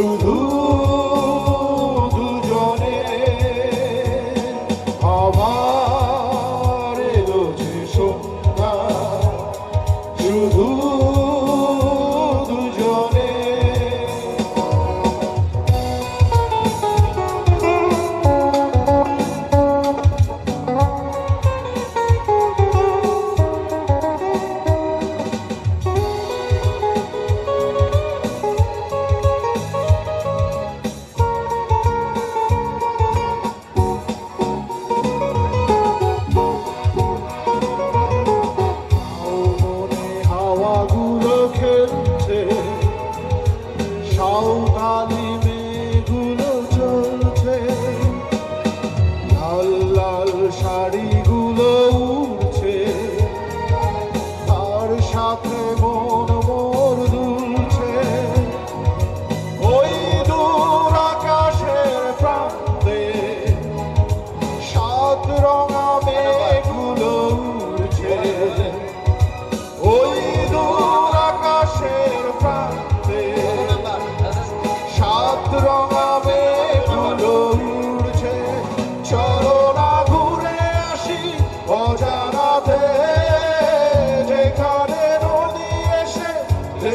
শুধু দুজনে আবার খেলছে। সাঁওতালি মেয়েগুলো চলছে। লাল লাল শাড়িগুলো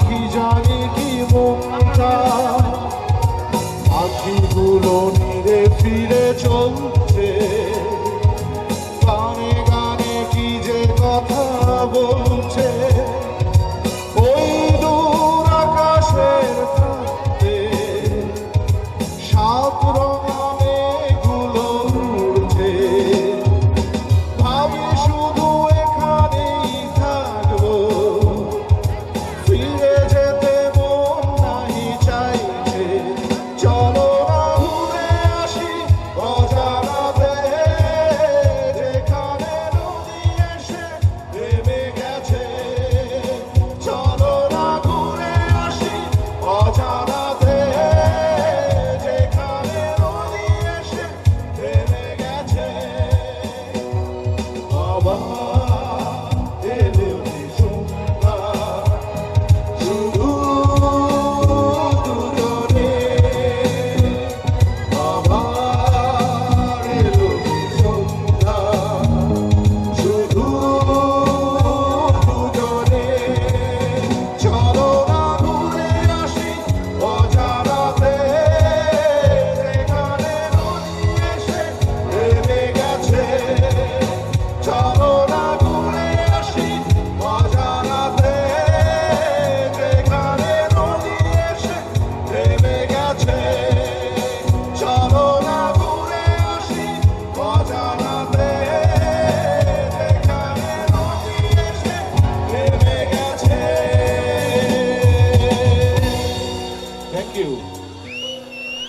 কি জানি কি মনটা? আখিগুলো নিরে ফিরে চলছে গানে গানে কি যে কথা বল Baba.